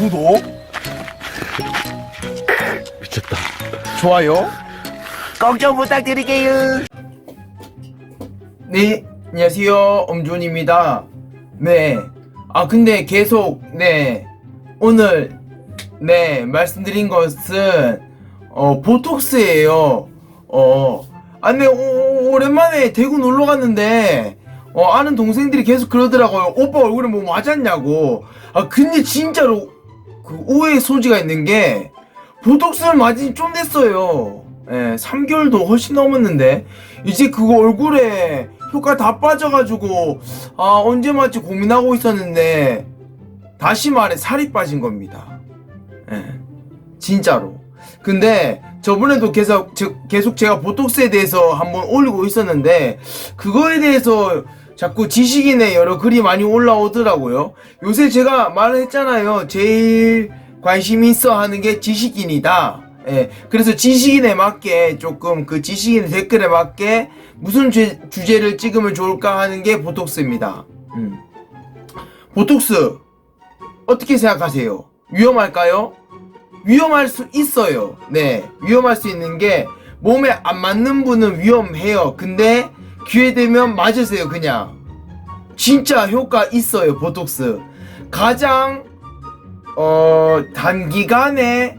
구독, 미쳤다. 좋아요 꼭좀 부탁드릴게요. 네, 안녕하세요. 엄준입니다. 네. 아, 근데 계속, 네. 오늘, 네, 말씀드린 것은, 어, 보톡스예요 어, 아, 근데, 오, 오랜만에 대구 놀러 갔는데, 어, 아는 동생들이 계속 그러더라고요. 오빠 얼굴에 뭐 맞았냐고. 아, 근데 진짜로, 그 오해의 소지가 있는 게, 보톡스를 맞은 지좀 됐어요. 예, 3개월도 훨씬 넘었는데 이제 그거 얼굴에 효과 다 빠져가지고 아 언제 맞지 고민하고 있었는데 다시 말해 살이 빠진 겁니다. 예, 진짜로. 근데 저번에도 계속 저- 계속 제가 보톡스에 대해서 한번 올리고 있었는데 그거에 대해서 자꾸 지식인의 여러 글이 많이 올라오더라고요. 요새 제가 말을 했잖아요. 제일 관심 있어 하는 게 지식인이다. 예. 그래서 지식인에 맞게 조금 그 지식인의 댓글에 맞게 무슨 주, 주제를 찍으면 좋을까 하는 게 보톡스입니다. 음. 보톡스 어떻게 생각하세요? 위험할까요? 위험할 수 있어요. 네. 위험할 수 있는 게 몸에 안 맞는 분은 위험해요. 근데 기회 되면 맞으세요, 그냥. 진짜 효과 있어요, 보톡스. 가장 어 단기간에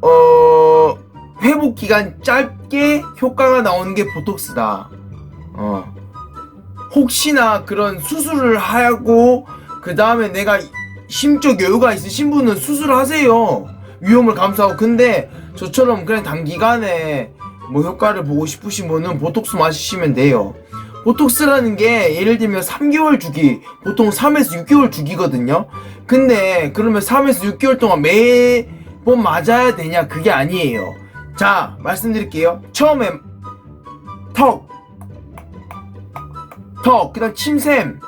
어 회복 기간 짧게 효과가 나오는 게 보톡스다. 어. 혹시나 그런 수술을 하고 그 다음에 내가 심적 여유가 있으신 분은 수술하세요. 위험을 감수하고 근데 저처럼 그냥 단기간에 뭐 효과를 보고 싶으신 분은 보톡스 마시면 돼요. 보톡스라는 게 예를 들면 3개월 주기, 보통 3에서 6개월 주기거든요. 근데 그러면 3에서 6개월 동안 매번 맞아야 되냐? 그게 아니에요. 자, 말씀드릴게요. 처음에 턱, 턱, 그 다음 침샘.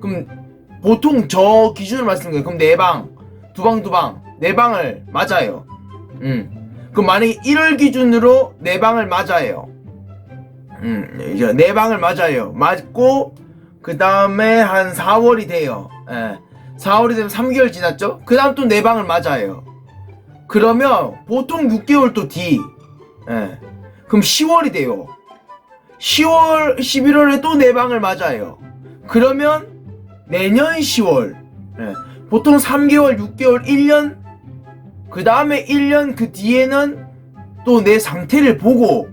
그럼 보통 저 기준으로 말씀드려요. 그럼 네 방, 두 방, 두 방, 네 방을 맞아요. 음. 그럼 만약에 1월 기준으로 네 방을 맞아요. 음, 이제 네 방을 맞아요. 맞고 그 다음에 한 4월이 돼요. 예. 4월이 되면 3개월 지났죠? 그 다음 또네 방을 맞아요. 그러면 보통 6개월 또 뒤. 예. 그럼 10월이 돼요. 10월, 11월에 또네 방을 맞아요. 그러면 내년 10월. 예. 보통 3개월, 6개월, 1년. 그 다음에 1년 그 뒤에는 또 내 상태를 보고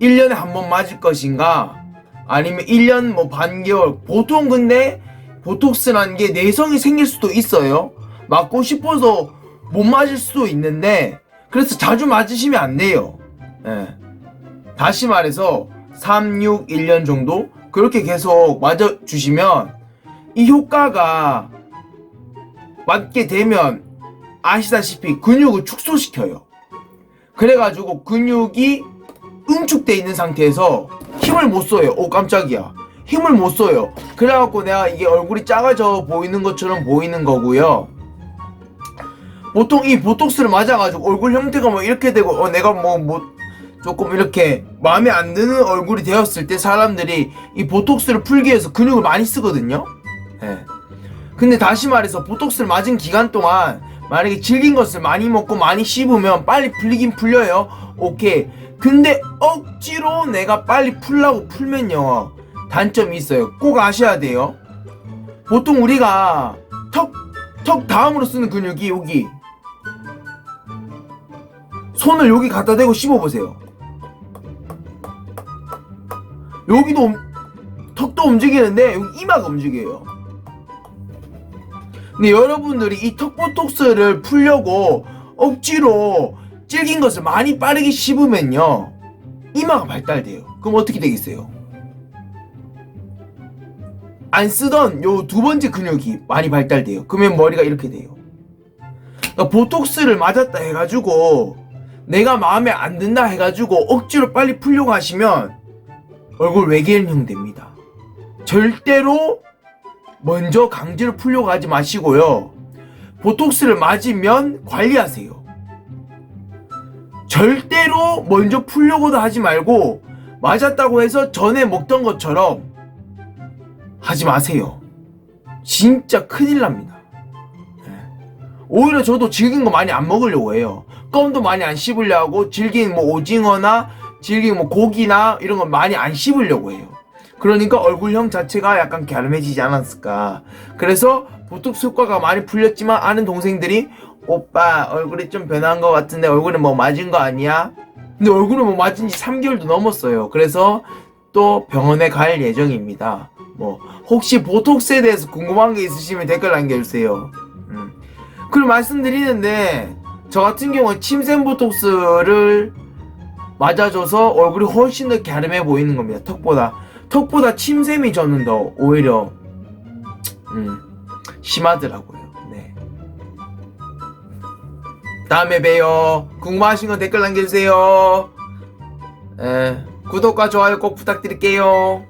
1년에 한 번 맞을 것인가? 아니면 1년 뭐 반개월. 보통 근데 보톡스라는 게 내성이 생길 수도 있어요. 맞고 싶어서 못 맞을 수도 있는데 그래서 자주 맞으시면 안 돼요. 예. 다시 말해서 3, 6, 1년 정도 그렇게 계속 맞아 주시면 이 효과가 맞게 되면 아시다시피 근육을 축소시켜요. 그래가지고 근육이 응축돼 있는 상태에서 힘을 못 써요. 오 깜짝이야. 힘을 못 써요. 그래갖고 내가 이게 얼굴이 작아져 보이는 것처럼 보이는 거고요. 보통 이 보톡스를 맞아가지고 얼굴 형태가 뭐 이렇게 되고 어 내가 뭐뭐 조금 이렇게 마음에 안 드는 얼굴이 되었을 때 사람들이 이 보톡스를 풀기 위해서 근육을 많이 쓰거든요. 예. 근데 다시 말해서 보톡스를 맞은 기간 동안 만약에 질긴 것을 많이 먹고 많이 씹으면 빨리 풀리긴 풀려요. 오케이. 근데 억지로 내가 빨리 풀라고 풀면요. 단점이 있어요. 꼭 아셔야 돼요. 보통 우리가 턱, 턱 다음으로 쓰는 근육이 여기. 손을 여기 갖다 대고 씹어보세요. 여기도 움- 턱도 움직이는데 이마가 움직여요. 근데 여러분들이 이 턱보톡스를 풀려고 억지로 질긴 것을 많이 빠르게 씹으면요 이마가 발달돼요. 그럼 어떻게 되겠어요? 안 쓰던 요 두 번째 근육이 많이 발달돼요. 그러면 머리가 이렇게 돼요. 그러니까 보톡스를 맞았다 해가지고 내가 마음에 안 든다 해가지고 억지로 빨리 풀려고 하시면 얼굴 외계인형 됩니다. 절대로 먼저 강제로 풀려고 하지 마시고요. 보톡스를 맞으면 관리하세요. 절대로 먼저 풀려고도 하지 말고 맞았다고 해서 전에 먹던 것처럼 하지 마세요. 진짜 큰일 납니다. 예. 오히려 저도 질긴 거 많이 안 먹으려고 해요. 껌도 많이 안 씹으려고 질긴 뭐 오징어나 질긴 뭐 고기나 이런 거 많이 안 씹으려고 해요. 그러니까 얼굴형 자체가 약간 갸름해지지 않았을까. 그래서 보톡스 효과가 많이 풀렸지만 아는 동생들이 오빠 얼굴이 좀 변한 것 같은데 얼굴에 뭐 맞은 거 아니야? 근데 얼굴에 뭐 맞은 지 3개월도 넘었어요. 그래서 또 병원에 갈 예정입니다. 뭐 혹시 보톡스에 대해서 궁금한 게 있으시면 댓글 남겨주세요. 음. 그리고 말씀드리는데 저 같은 경우는 침샘 보톡스를 맞아줘서 얼굴이 훨씬 더 갸름해 보이는 겁니다. 턱보다 턱보다 침샘이 저는 더 오히려 음, 심하더라고요. 네. 다음에 봬요. 궁금하신 건 댓글 남겨주세요. 에, 구독과 좋아요 꼭 부탁드릴게요.